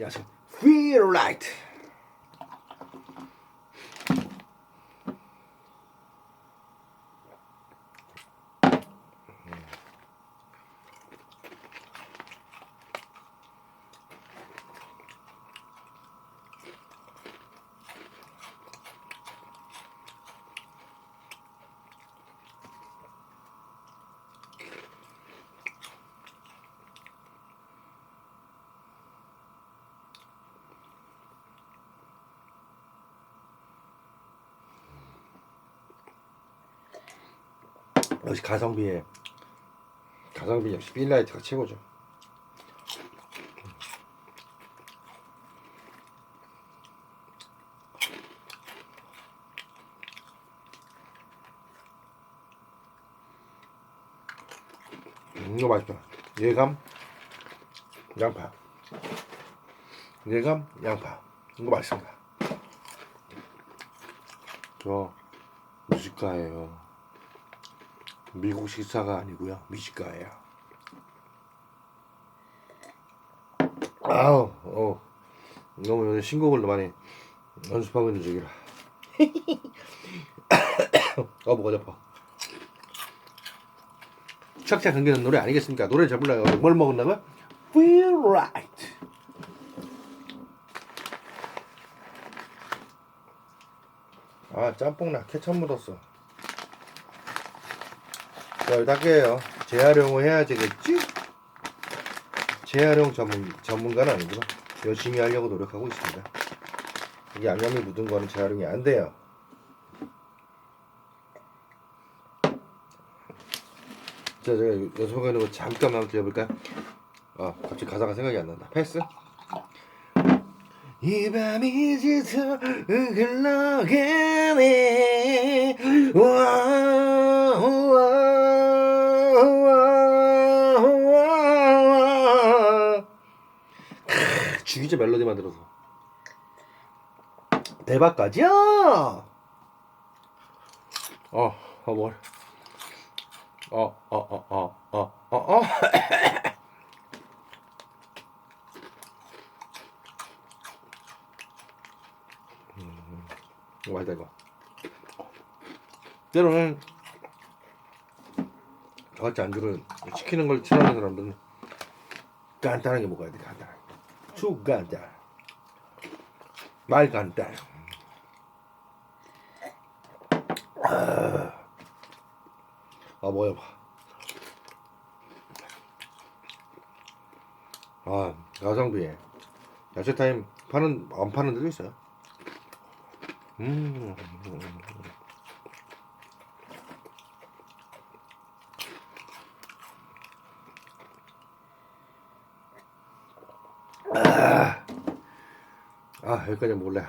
야채 feel right. 역시 가성비에 가성비 역시 필라이트가 최고죠. 음, 이거 맛있다. 예감, 양파. 예감, 양파. 이거 맛있습니다. 저 무식가예요. 미국 식사가 아니고요. 미식가예요. 아우, 어, 너무 요즘 신곡을 많이 연습하고 있는 중이라. 어, 뭐가 잡아. 착착 감기는 노래 아니겠습니까? 노래 잡으려고 뭘 먹었나고요? Feel right. 아, 짬뽕 나 케첩 묻었어. 자, 닦여요. 재활용을 해야 되겠지? 재활용 전문, 전문가는 아니지만 열심히 하려고 노력하고 있습니다. 이게 양념이 묻은 거는 재활용이 안 돼요. 자, 제가 연습하고 있는 거 잠깐만 들려볼까요? 아, 갑자기 가사가 생각이 안 난다. 패스? 이 밤이 지쳐 흘러가네 죽이죠 멜로디 만들어서. 대박까지요 어, 어, 뭘? 어, 어, 어, 어, 어, 어, 어. 이거 맛있다 이거. 때로는 저같이 안주를 시키는 걸 싫어하는 사람들은 간단하게 먹어야 돼 간단하게 추간단 말 간단 아, 아 뭐야 아 가성비에. 야채 타임 파는 안 파는 데도 있어요? 음. 아, 아 여기까지 먹을래.